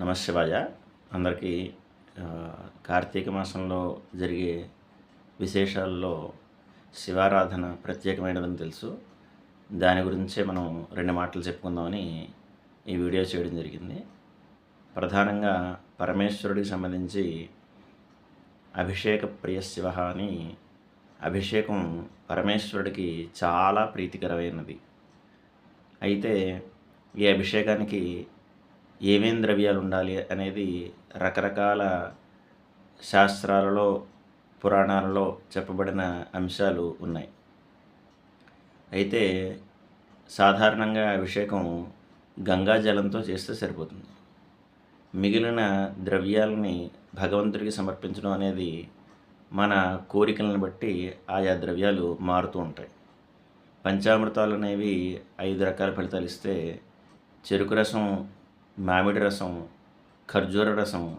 నమశివాయ అందరికీ కార్తీక మాసంలో జరిగే విశేషాల్లో శివారాధన ప్రత్యేకమైనదని తెలుసు. దాని గురించే మనం రెండు మాటలు చెప్పుకుందామని ఈ వీడియో చేయడం జరిగింది. ప్రధానంగా పరమేశ్వరుడికి సంబంధించి అభిషేక ప్రియ శివ అని అభిషేకం పరమేశ్వరుడికి చాలా ప్రీతికరమైనది. అయితే ఈ అభిషేకానికి ఏమేం ద్రవ్యాలు ఉండాలి అనేది రకరకాల శాస్త్రాలలో పురాణాలలో చెప్పబడిన అంశాలు ఉన్నాయి. అయితే సాధారణంగా అభిషేకం గంగా జలంతో చేస్తే సరిపోతుంది. మిగిలిన ద్రవ్యాలని భగవంతుడికి సమర్పించడం అనేది మన కోరికలను బట్టి ఆయా ద్రవ్యాలు మారుతూ ఉంటాయి. పంచామృతాలు అనేవి ఐదు రకాల ఫలితాలు ఇస్తే చెరుకు రసం మామిడి రసం ఖర్జూర రసం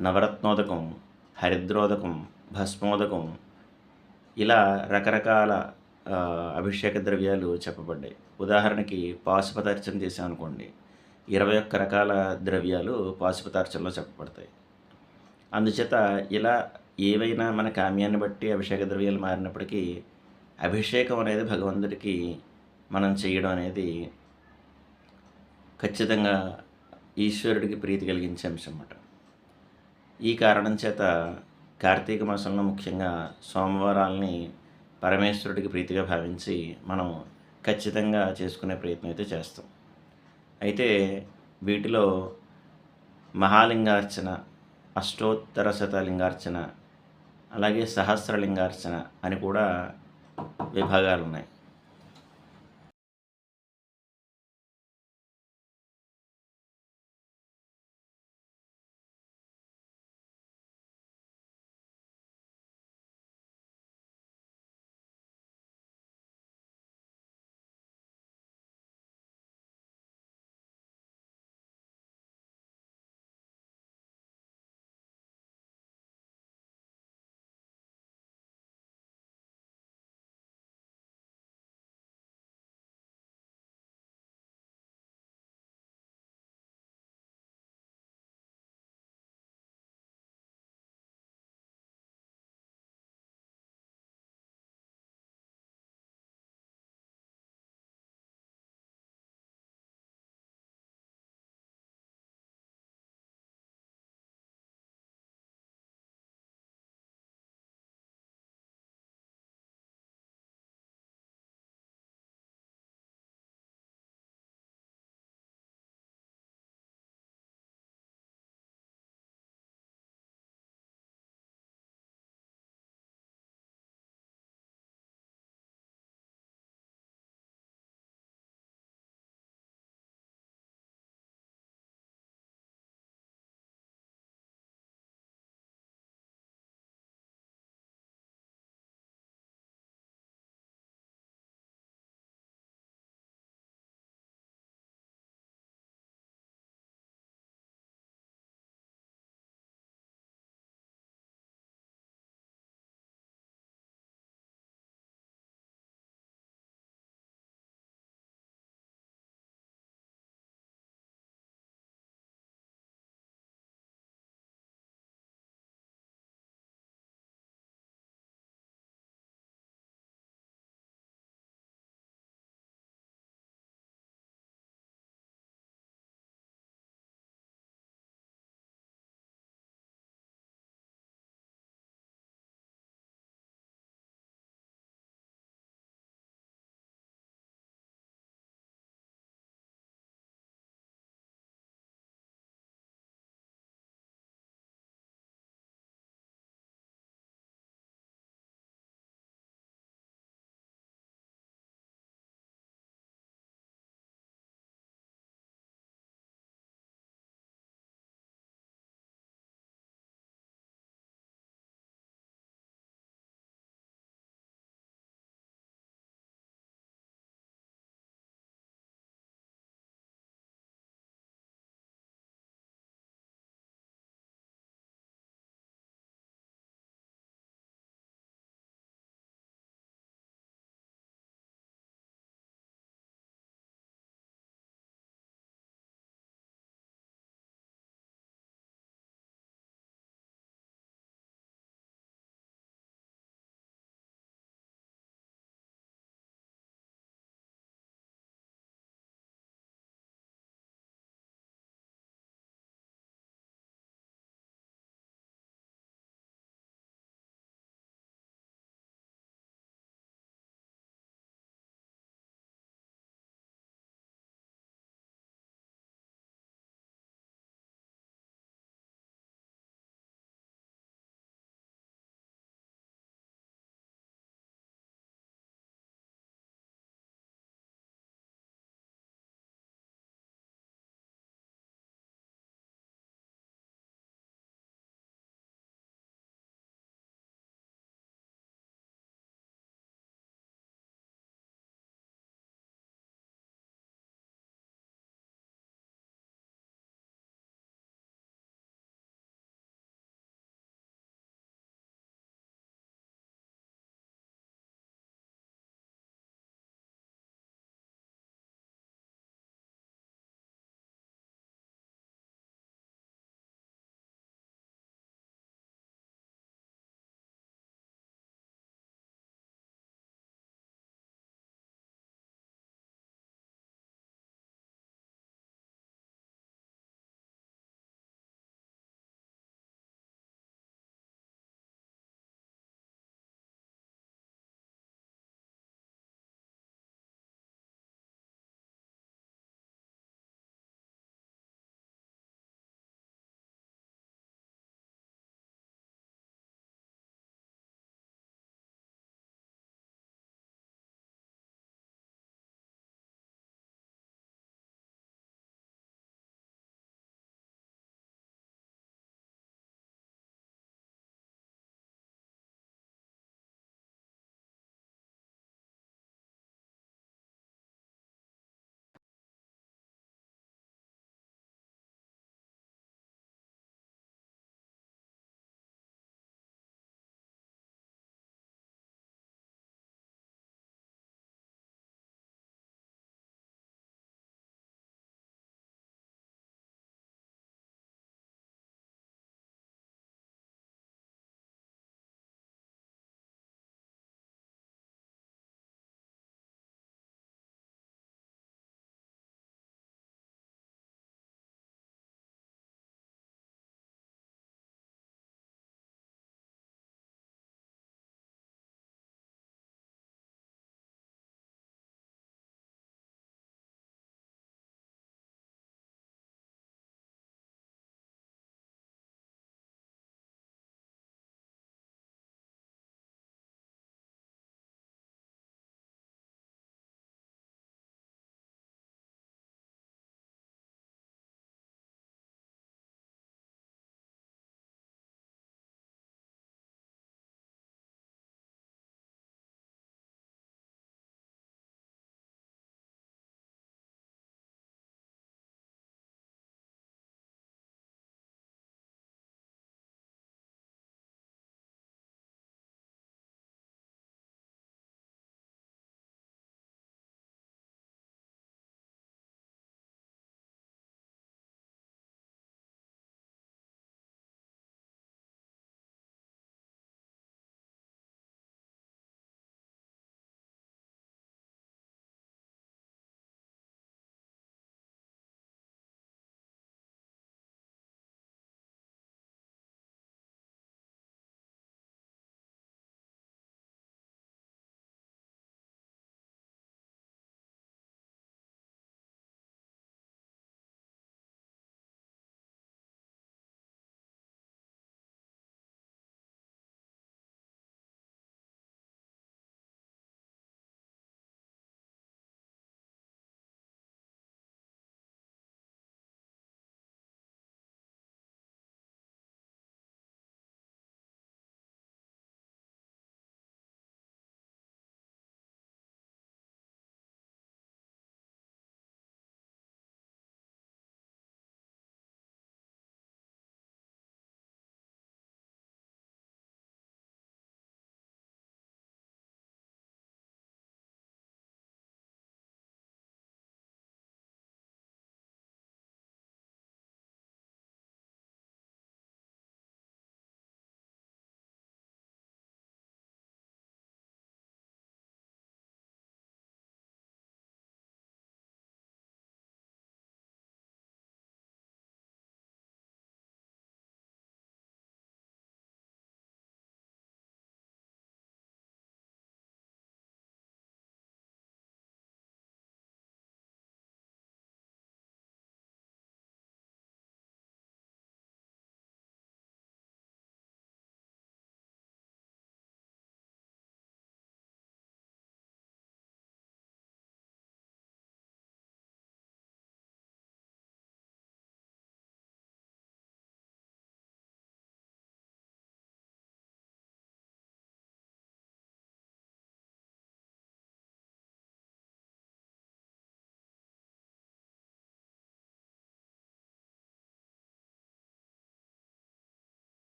నవరత్నోదకం హరిద్రోదకం భస్మోదకం ఇలా రకరకాల అభిషేక ద్రవ్యాలు చెప్పబడ్డాయి. ఉదాహరణకి పాశుపతార్చన చేసామనుకోండి ఇరవై ఒక్క రకాల ద్రవ్యాలు పాశుపతార్చనలో చెప్పబడతాయి. అందుచేత ఇలా ఏవైనా మన కామ్యాన్ని బట్టి అభిషేక ద్రవ్యాలు మారినప్పటికీ అభిషేకం అనేది భగవంతుడికి మనం చేయడం అనేది ఖచ్చితంగా ఈశ్వరుడికి ప్రీతి కలిగించే అంశం అన్నమాట. ఈ కారణం చేత కార్తీక మాసంలో ముఖ్యంగా సోమవారాల్ని పరమేశ్వరుడికి ప్రీతిగా భావించి మనం ఖచ్చితంగా చేసుకునే ప్రయత్నం అయితే చేస్తాం. అయితే వీటిలో మహాలింగార్చన అష్టోత్తర శతలింగార్చన అలాగే సహస్రలింగార్చన అని కూడా విభాగాలు ఉన్నాయి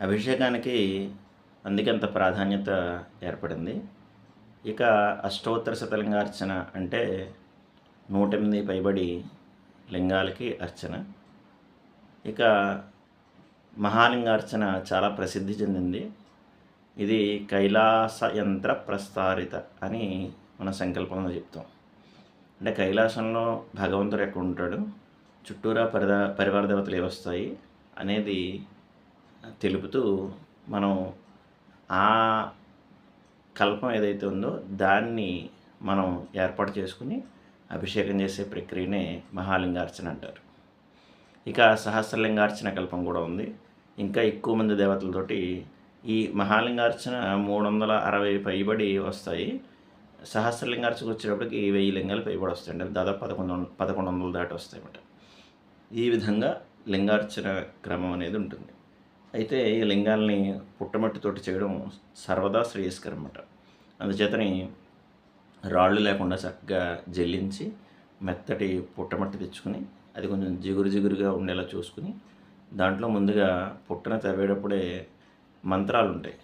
అభిషేకానికి అందుకంత ప్రాధాన్యత ఏర్పడింది? ఇక అష్టోత్తర శతలింగార్చన అంటే నూట ఎనిమిది పైబడి లింగాలకి అర్చన. ఇక మహాలింగార్చన చాలా ప్రసిద్ధి చెందింది. ఇది కైలాస యంత్ర ప్రస్తారిత అని మన సంకల్పంలో చెప్తాం. అంటే కైలాసంలో భగవంతుడు ఎక్కడ ఉంటాడు చుట్టూరా పరిద పరివార దేవతలు ఏ వస్తాయి అనేది తెలుపుతూ మనం ఆ కల్పం ఏదైతే ఉందో దాన్ని మనం ఏర్పాటు చేసుకుని అభిషేకం చేసే ప్రక్రియనే మహాలింగార్చన అంటారు. ఇక సహస్రలింగార్చన కల్పం కూడా ఉంది. ఇంకా ఎక్కువ మంది దేవతలతోటి ఈ మహాలింగార్చన మూడు వందల అరవై పైబడి వస్తాయి. సహస్రలింగార్చనకు వచ్చేటప్పటికి వెయ్యి లింగాలు పైబడి వస్తాయి. అంటే దాదాపు పదకొండు వంద పదకొండు వందలు దాటి వస్తాయి అన్నమాట ఈ విధంగా లింగార్చన క్రమం అనేది ఉంటుంది. అయితే ఈ లింగాల్ని పుట్టమట్టితోటి చేయడం సర్వదా శ్రేయస్కరం అన్నమాట. అందుచేతని రాళ్ళు లేకుండా చక్కగా జల్లించి మెత్తటి పుట్టమట్టి తెచ్చుకుని అది కొంచెం జిగురు జిగురుగా ఉండేలా చూసుకుని దాంట్లో ముందుగా పుట్టన తవ్వేటప్పుడే మంత్రాలు ఉంటాయి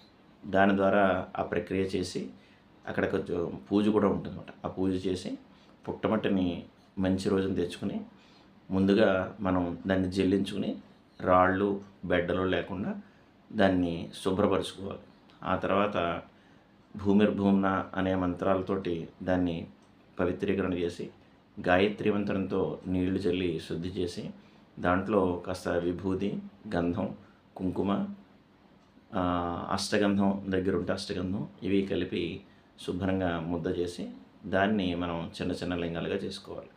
దాని ద్వారా ఆ ప్రక్రియ చేసి అక్కడ కొంచెం పూజ కూడా ఉంటుందన్నమాట. ఆ పూజ చేసి పుట్టమట్టిని మంచి రోజున తెచ్చుకుని ముందుగా మనం దాన్ని జల్లించుకుని రాళ్ళు బెడ్డలు లేకుండా దాన్ని శుభ్రపరచుకోవాలి. ఆ తర్వాత భూమిర్భూమ్న అనే మంత్రాలతోటి దాన్ని పవిత్రీకరణ చేసి గాయత్రి మంత్రంతో నీళ్ళు చల్లి శుద్ధి చేసి దాంట్లో కాస్త విభూది గంధం కుంకుమ అష్టగంధం దగ్గర ఉంటే అష్టగంధం ఇవి కలిపి శుభ్రంగా ముద్ద చేసి దాన్ని మనం చిన్న చిన్న లింగాలుగా చేసుకోవాలి.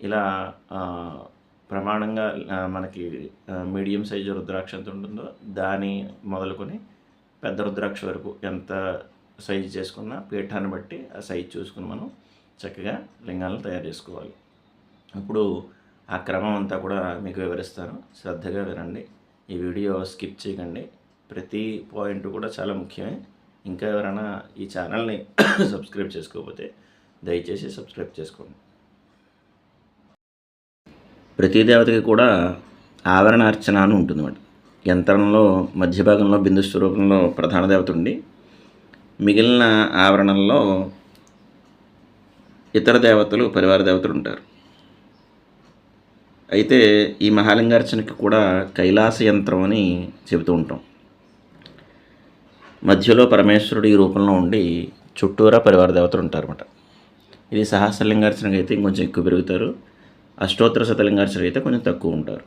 ఇలా ప్రమాణంగా మనకి మీడియం సైజు రుద్రాక్ష ఎంత ఉంటుందో దాని మొదలుకొని పెద్ద రుద్రాక్ష వరకు ఎంత సైజు చేసుకున్నా పీఠాన్ని బట్టి ఆ సైజు చూసుకుని మనం చక్కగా లింగాలను తయారు చేసుకోవాలి. ఇప్పుడు ఆ క్రమం అంతా కూడా మీకు వివరిస్తాను. శ్రద్ధగా వినండి. ఈ వీడియో స్కిప్ చేయకండి. ప్రతి పాయింట్ కూడా చాలా ముఖ్యమే. ఇంకా ఎవరైనా ఈ ఛానల్ని సబ్స్క్రైబ్ చేసుకోకపోతే దయచేసి సబ్స్క్రైబ్ చేసుకోండి. ప్రతి దేవతకి కూడా ఆవరణ అర్చన అని ఉంటుందన్నమాట. యంత్రంలో మధ్య భాగంలో బిందు స్వరూపంలో ప్రధాన దేవత ఉండి మిగిలిన ఆవరణల్లో ఇతర దేవతలు పరివార దేవతలు ఉంటారు. అయితే ఈ మహాలింగార్చనకి కూడా కైలాస యంత్రం అని చెబుతూ ఉంటాం. మధ్యలో పరమేశ్వరుడు ఈ రూపంలో ఉండి చుట్టూరా పరివార దేవతలు ఉంటారన్నమాట. ఇది సహస్రలింగార్చనకి అయితే ఇంకొంచెం ఎక్కువ పెరుగుతారు. అష్టోత్తర శతలింగార్చన అయితే కొంచెం తక్కువ ఉంటారు.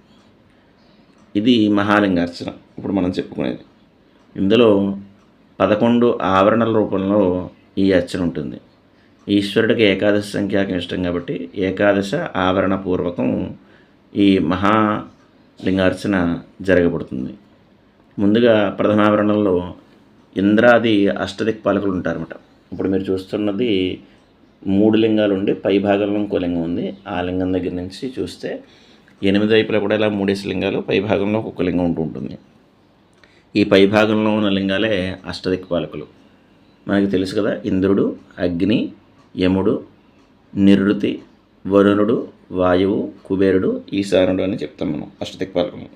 ఇది మహాలింగార్చన. ఇప్పుడు మనం చెప్పుకునేది. ఇందులో పదకొండు ఆవరణల రూపంలో ఈ అర్చన ఉంటుంది. ఈశ్వరుడికి ఏకాదశి సంఖ్యాకం ఇష్టం కాబట్టి ఏకాదశ ఆవరణ పూర్వకం ఈ మహాలింగార్చన జరగబడుతుంది. ముందుగా ప్రథమావరణంలో ఇంద్రాది అష్టదిక్పాలకులు ఉంటారన్నమాట. ఇప్పుడు మీరు చూస్తున్నది మూడు లింగాలు ఉండి పై భాగంలో ఇంకో లింగం ఉంది. ఆ లింగం దగ్గర నుంచి చూస్తే ఎనిమిది వైపులా కూడా ఇలా మూడేసి లింగాలు పై భాగంలో ఒక్కొక్క లింగం ఉంటూ ఉంటుంది. ఈ పై భాగంలో ఉన్న లింగాలే అష్టదిక్పాలకులు మనకి తెలుసు కదా ఇంద్రుడు అగ్ని యముడు నిరుతి వరుణుడు వాయువు కుబేరుడు ఈశానుడు అని చెప్తాం మనం అష్టదిక్పాలకులు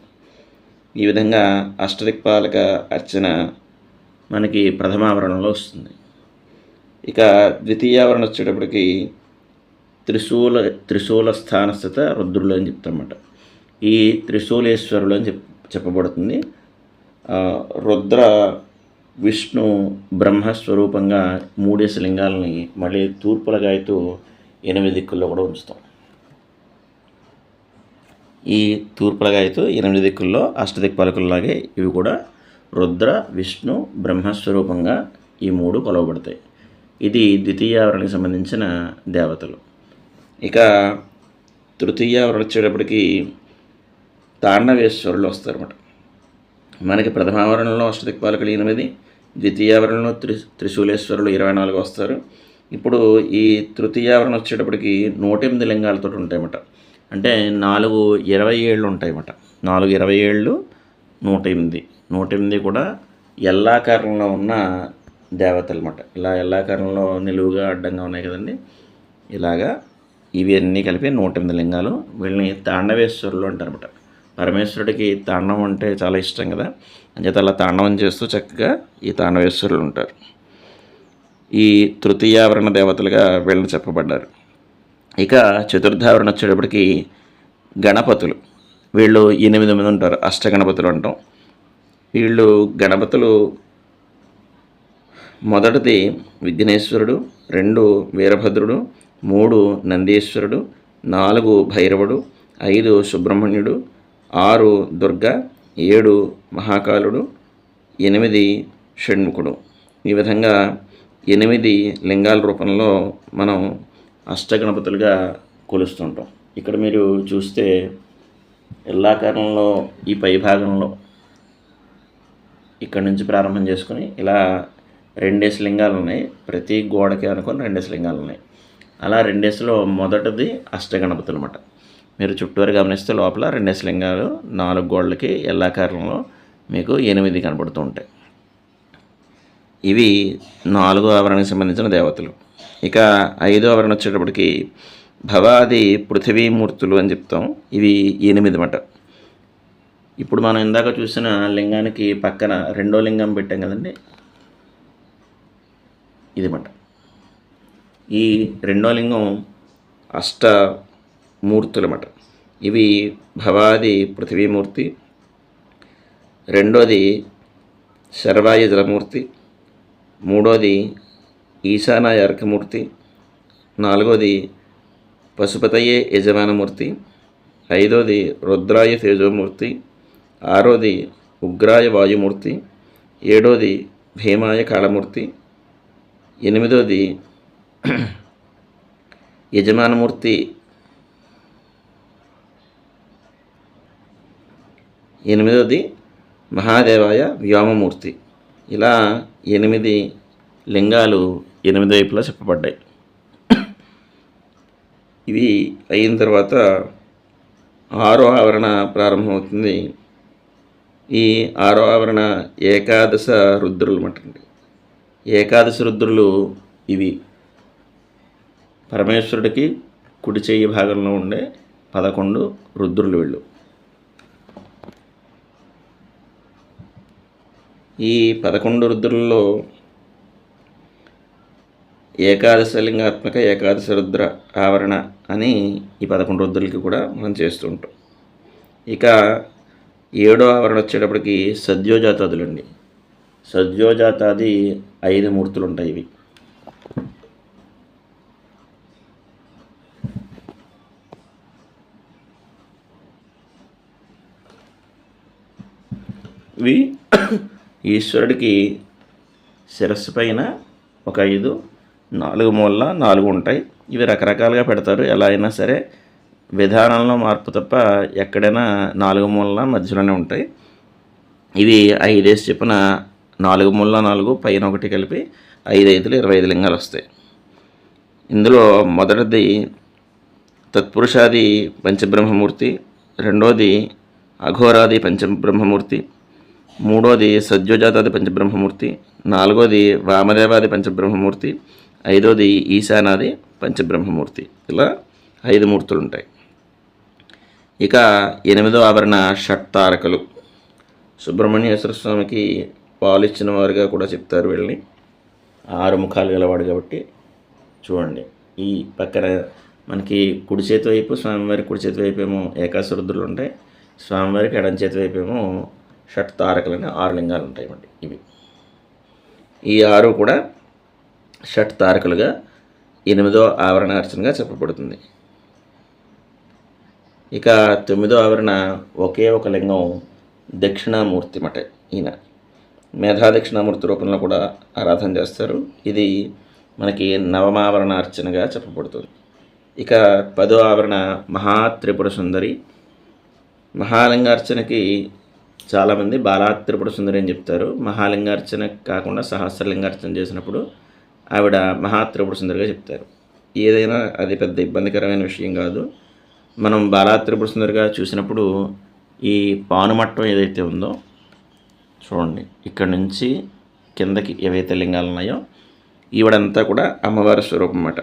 ఈ విధంగా అష్టదిక్పాలక అర్చన మనకి ప్రథమావరణలో వస్తుంది. ఇక ద్వితీయావరణ వచ్చేటప్పటికి త్రిశూల త్రిశూల స్థానస్థిత రుద్రులు అని చెప్తామన్నమాట ఈ త్రిశూలేశ్వరులు అని చెప్ చెప్పబడుతుంది. రుద్ర విష్ణు బ్రహ్మస్వరూపంగా మూడేసి లింగాలని మళ్ళీ తూర్పుల గాయతూ ఎనిమిది దిక్కుల్లో కూడా ఉంచుతాం. ఈ తూర్పుల గాయతూ ఎనిమిది దిక్కుల్లో అష్టదిక్పాలకుల్లాగే ఇవి కూడా రుద్ర విష్ణు బ్రహ్మస్వరూపంగా ఈ మూడు కొలవబడతాయి. ఇది ద్వితీయావరణకి సంబంధించిన దేవతలు. ఇక తృతీయావరణ వచ్చేటప్పటికి తాండవేశ్వరులు వస్తారన్నమాట. మనకి ప్రథమావరణలో అష్టదిక్పాలకులు ఎనిమిది ద్వితీయావరణలో త్రి త్రిశూలేశ్వరులు ఇరవై నాలుగు వస్తారు. ఇప్పుడు ఈ తృతీయావరణ వచ్చేటప్పటికి నూట ఎనిమిది లింగాలతో ఉంటాయన్నమాట. అంటే నాలుగు ఇరవై ఏళ్ళు ఉంటాయన్నమాట. నాలుగు ఇరవై ఏళ్ళు నూట ఎనిమిది. నూట ఎనిమిది కూడా ఎల్లాకారంలో ఉన్న దేవతలు అన్నమాట ఇలా ఎల్లాకారంలో నిలువుగా అడ్డంగా ఉన్నాయి కదండి. ఇలాగా ఇవి అన్నీ కలిపి నూట ఎనిమిది లింగాలు. వీళ్ళని తాండవేశ్వరులు అంటారనమాట పరమేశ్వరుడికి తాండవం అంటే చాలా ఇష్టం కదా. అంచేత అలా తాండవం చేస్తూ చక్కగా ఈ తాండవేశ్వరులు ఉంటారు. ఈ తృతీయావరణ దేవతలుగా వీళ్ళని చెప్పబడ్డారు. ఇక చతుర్థావరణ వచ్చేటప్పటికి గణపతులు. వీళ్ళు ఎనిమిది మంది ఉంటారు. అష్టగణపతులు అంటాం. వీళ్ళు గణపతులు మొదటిది విఘ్నేశ్వరుడు రెండు వీరభద్రుడు మూడు నందీశ్వరుడు నాలుగు భైరవుడు ఐదు సుబ్రహ్మణ్యుడు ఆరు దుర్గ ఏడు మహాకాలుడు ఎనిమిది షణ్ముఖుడు. ఈ విధంగా ఎనిమిది లింగాల రూపంలో మనం అష్టగణపతులుగా కొలుస్తుంటాం. ఇక్కడ మీరు చూస్తే ఇల్లాకారంలో ఈ పై భాగంలో ఇక్కడ నుంచి ప్రారంభం చేసుకుని ఇలా రెండేసి లింగాలు ఉన్నాయి. ప్రతి గోడకి అనుకుని రెండేసి లింగాలు ఉన్నాయి. అలా రెండేసిలో మొదటిది అష్టగణపతులు అనమాట మీరు చుట్టూరు గమనిస్తే లోపల రెండేసి లింగాలు నాలుగు గోడలకి ఎల్లాకారంలో మీకు ఎనిమిది కనబడుతూ ఉంటాయి. ఇవి నాలుగో ఆవరణకి సంబంధించిన దేవతలు. ఇక ఐదో ఆవరణ వచ్చేటప్పటికి భవాది పృథివీమూర్తులు అని చెప్తాం. ఇవి ఎనిమిది మాట ఇప్పుడు మనం ఇందాక చూసిన లింగానికి పక్కన రెండో లింగం పెట్టాం కదండి. ఇది మాట ఈ రెండో లింగం అష్ట ఇవి భవాది పృథివీమూర్తి రెండోది శర్వాయి జలమూర్తి మూడోది ఈశానాయ అర్కమూర్తి నాలుగోది పశుపతయే యజమానమూర్తి ఐదోది రుద్రాయ తేజోమూర్తి ఆరోది ఉగ్రాయ వాయుమూర్తి ఏడోది భీమాయ కాళమూర్తి ఎనిమిదోది యజమానమూర్తి ఎనిమిదోది మహాదేవాయ వ్యోమమూర్తి. ఇలా ఎనిమిది లింగాలు ఎనిమిది వైపులా చెప్పబడ్డాయి. ఇవి అయిన తర్వాత ఆరో ఆవరణ ప్రారంభమవుతుంది. ఈ ఆరో ఆవరణ ఏకాదశ రుద్రులు అంటండి ఏకాదశి రుద్రులు ఇవి. పరమేశ్వరుడికి కుడి చేయి భాగంలో ఉండే పదకొండు రుద్రులు వీళ్ళు. ఈ పదకొండు రుద్రుల్లో ఏకాదశ లింగాత్మక ఏకాదశ రుద్ర ఆవరణ అని ఈ పదకొండు రుద్రులకి కూడా మనం చేస్తూ ఉంటాం. ఇక ఏడో ఆవరణ వచ్చేటప్పటికి సద్యోజాతాదులండి. సద్యోజాతాది ఐదు మూర్తులు ఉంటాయి ఇవి. ఇవి ఈశ్వరుడికి శిరస్సు పైన ఒక ఐదు నాలుగు మూల నాలుగు ఉంటాయి. ఇవి రకరకాలుగా పెడతారు. ఎలా అయినా సరే విధానంలో మార్పు తప్ప ఎక్కడైనా నాలుగు మూలల మధ్యలోనే ఉంటాయి. ఇవి ఐదేసి చెప్పిన నాలుగు ముళ్ళ నాలుగు పైన ఒకటి కలిపి ఐదు ఐదులు ఇరవై ఐదు లింగాలు వస్తాయి. ఇందులో మొదటిది తత్పురుషాది పంచబ్రహ్మమూర్తి రెండోది అఘోరాది పంచబ్రహ్మమూర్తి మూడోది సద్యోజాతాది పంచబ్రహ్మమూర్తి నాలుగోది వామదేవాది పంచబ్రహ్మమూర్తి ఐదోది ఈశానాది పంచబ్రహ్మమూర్తి. ఇలా ఐదు మూర్తులు ఉంటాయి ఇక ఎనిమిదో ఆభరణ షట్తారకలు. సుబ్రహ్మణ్యేశ్వర స్వామికి పాలు ఇచ్చిన వారుగా కూడా చెప్తారు వీళ్ళని. ఆరు ముఖాలు గలవాడు కాబట్టి చూడండి. ఈ పక్కన మనకి కుడి చేతి వైపు స్వామివారి కుడి చేతి వైపు ఏమో ఏకాశరుద్రులు ఉంటాయి. స్వామివారికి ఎడం చేతి వైపు ఏమో షట్ తారకలని ఆరు లింగాలు ఉంటాయి ఇవి. ఈ ఆరు కూడా షట్ తారకులుగా ఎనిమిదో ఆవరణ అర్చనగా చెప్పబడుతుంది. ఇక తొమ్మిదో ఆవరణ ఒకే ఒక లింగం దక్షిణామూర్తి మట ఈయన. మేధాదక్షిణామూర్తి రూపంలో కూడా ఆరాధన చేస్తారు. ఇది మనకి నవమావరణ అర్చనగా చెప్పబడుతుంది. ఇక పదో ఆవరణ మహాత్రిపుర సుందరి. మహాలింగార్చనకి చాలామంది బాలాత్రిపుర సుందరి అని చెప్తారు. మహాలింగార్చన కాకుండా సహస్రలింగార్చన చేసినప్పుడు ఆవిడ మహాత్రిపుర సుందరిగా చెప్తారు. ఏదైనా అది పెద్ద ఇబ్బందికరమైన విషయం కాదు. మనం బాలాత్రిపుర సుందరిగా చూసినప్పుడు ఈ పానుమట్టం ఏదైతే ఉందో చూడండి. ఇక్కడ నుంచి కిందకి ఏవైతే లింగాలు ఉన్నాయో ఈవిడంతా కూడా అమ్మవారి స్వరూపం అన్నమాట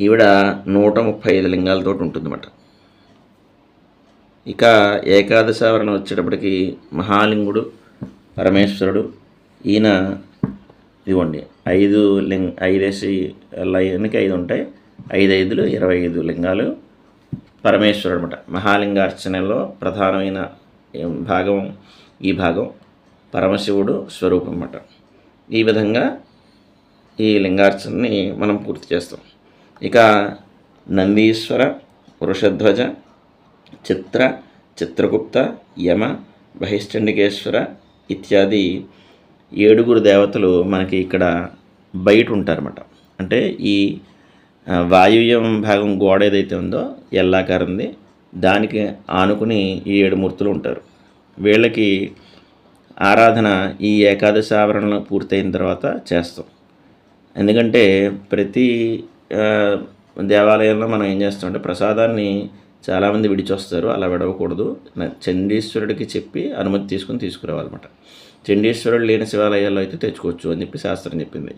ఈవిడ నూట ముప్పై ఐదు లింగాలతో ఉంటుందన్నమాట. ఇక ఏకాదశావరణ వచ్చేటప్పటికి మహాలింగుడు పరమేశ్వరుడు ఈయన ఇదిగోండి ఐదు లింగ ఐదేసి లైన్కి ఐదు ఉంటాయి. ఐదు ఐదులు ఇరవై ఐదు లింగాలు పరమేశ్వరుడు అనమాట మహాలింగార్చనలో ప్రధానమైన భాగం ఈ భాగం పరమశివుడు స్వరూపం అన్నమాట ఈ విధంగా ఈ లింగార్చనని మనం పూర్తి చేస్తాం. ఇక నందీశ్వర వృషధ్వజ చిత్ర చిత్రగుప్త యమ బహిష్ఠండికేశ్వర ఇత్యాది ఏడుగురు దేవతలు మనకి ఇక్కడ బయట ఉంటారన్నమాట అంటే ఈ వాయువ్యం భాగం గోడ ఏదైతే ఉందో ఎల్లాకారంది దానికి ఆనుకుని ఈ ఏడు మూర్తులు ఉంటారు. వీళ్ళకి ఆరాధన ఈ ఏకాదశి ఆవరణలో పూర్తయిన తర్వాత చేస్తాం. ఎందుకంటే ప్రతి దేవాలయంలో మనం ఏం చేస్తామంటే ప్రసాదాన్ని చాలామంది విడిచొస్తారు అలా విడవకూడదు. చండీశ్వరుడికి చెప్పి అనుమతి తీసుకుని తీసుకురావాలన్నమాట. చండీశ్వరుడు లేని శివాలయాల్లో అయితే తెచ్చుకోవచ్చు అని చెప్పి శాస్త్రం చెప్పింది.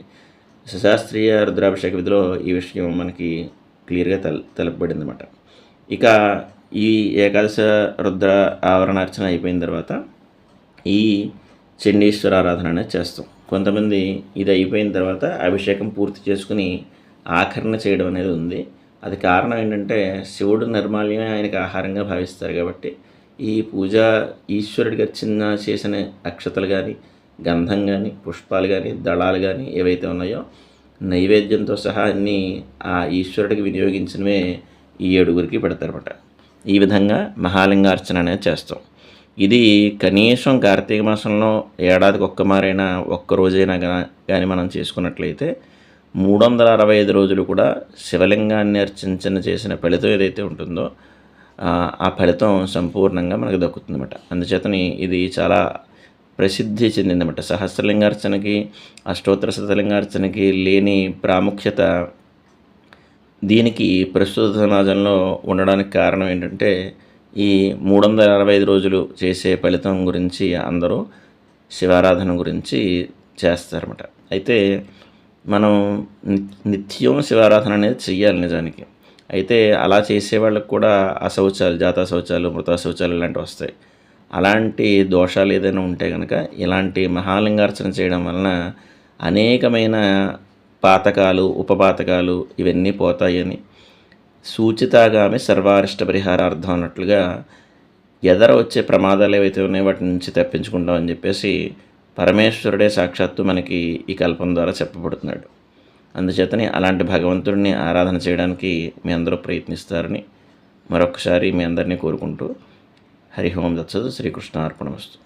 శాస్త్రీయ రుద్రాభిషేక విధిలో ఈ విషయం మనకి క్లియర్గా తెల తెలపబడింది అనమాట ఇక ఈ ఏకాదశ రుద్ర ఆవరణార్చన అయిపోయిన తర్వాత ఈ చండీశ్వర ఆరాధన అనేది చేస్తాం. కొంతమంది ఇది అయిపోయిన తర్వాత అభిషేకం పూర్తి చేసుకుని ఆఖరణ చేయడం అనేది ఉంది. అది కారణం ఏంటంటే శివుడు నిర్మాల్యమే ఆయనకు ఆహారంగా భావిస్తారు కాబట్టి ఈ పూజ ఈశ్వరుడికి చిన్న చేసిన అక్షతలు కానీ గంధం కానీ పుష్పాలు కానీ దళాలు కానీ ఏవైతే ఉన్నాయో నైవేద్యంతో సహా అన్నీ ఆ ఈశ్వరుడికి వినియోగించినవే ఈ ఏడుగురికి పెడతారన్నమాట. ఈ విధంగా మహాలింగార్చన అనేది చేస్తాం. ఇది కనీసం కార్తీక మాసంలో ఏడాదికి ఒక్క మారైనా ఒక్క రోజైనా కానీ మనం చేసుకున్నట్లయితే మూడు వందల అరవై ఐదు రోజులు కూడా శివలింగాన్ని అర్చించిన చేసిన ఫలితం ఏదైతే ఉంటుందో ఆ, ఆ ఫలితం సంపూర్ణంగా మనకు దక్కుతుందన్నమాట. అందుచేతని ఇది చాలా ప్రసిద్ధి చెందిందన్నమాట. సహస్రలింగార్చనకి అష్టోత్తర శతలింగార్చనకి లేని ప్రాముఖ్యత దీనికి ప్రస్తుత సమాజంలో ఉండడానికి కారణం ఏంటంటే ఈ మూడు వందల అరవై ఐదు రోజులు చేసే ఫలితం గురించి అందరూ శివారాధన గురించి చేస్తారన్నమాట. అయితే మనం ని- నిత్యం శివారాధన అనేది చెయ్యాలి నిజానికి. అయితే అలా చేసే వాళ్ళకి కూడా అశౌచాలు జాతా శౌచాలు మృత శౌచాలు ఇలాంటివి వస్తాయి. అలాంటి దోషాలు ఏదైనా ఉంటే కనుక ఇలాంటి మహాలింగార్చన చేయడం వలన అనేకమైన పాతకాలు ఉపపాతకాలు ఇవన్నీ పోతాయని సూచితాగామి సర్వారిష్ట పరిహారార్థం అన్నట్లుగా ఎదర వచ్చే ప్రమాదాలు ఏవైతే ఉన్నాయో వాటి నుంచి తప్పించుకుంటాం అని చెప్పేసి పరమేశ్వరుడే సాక్షాత్తు మనకి ఈ కల్పం ద్వారా చెప్పబడుతున్నాడు. అందుచేతని అలాంటి భగవంతుడిని ఆరాధన చేయడానికి మీ అందరూ ప్రయత్నిస్తారని మరొకసారి మీ అందరినీ కోరుకుంటూ హరిహోం దత్సదు శ్రీకృష్ణ అర్పణమస్తు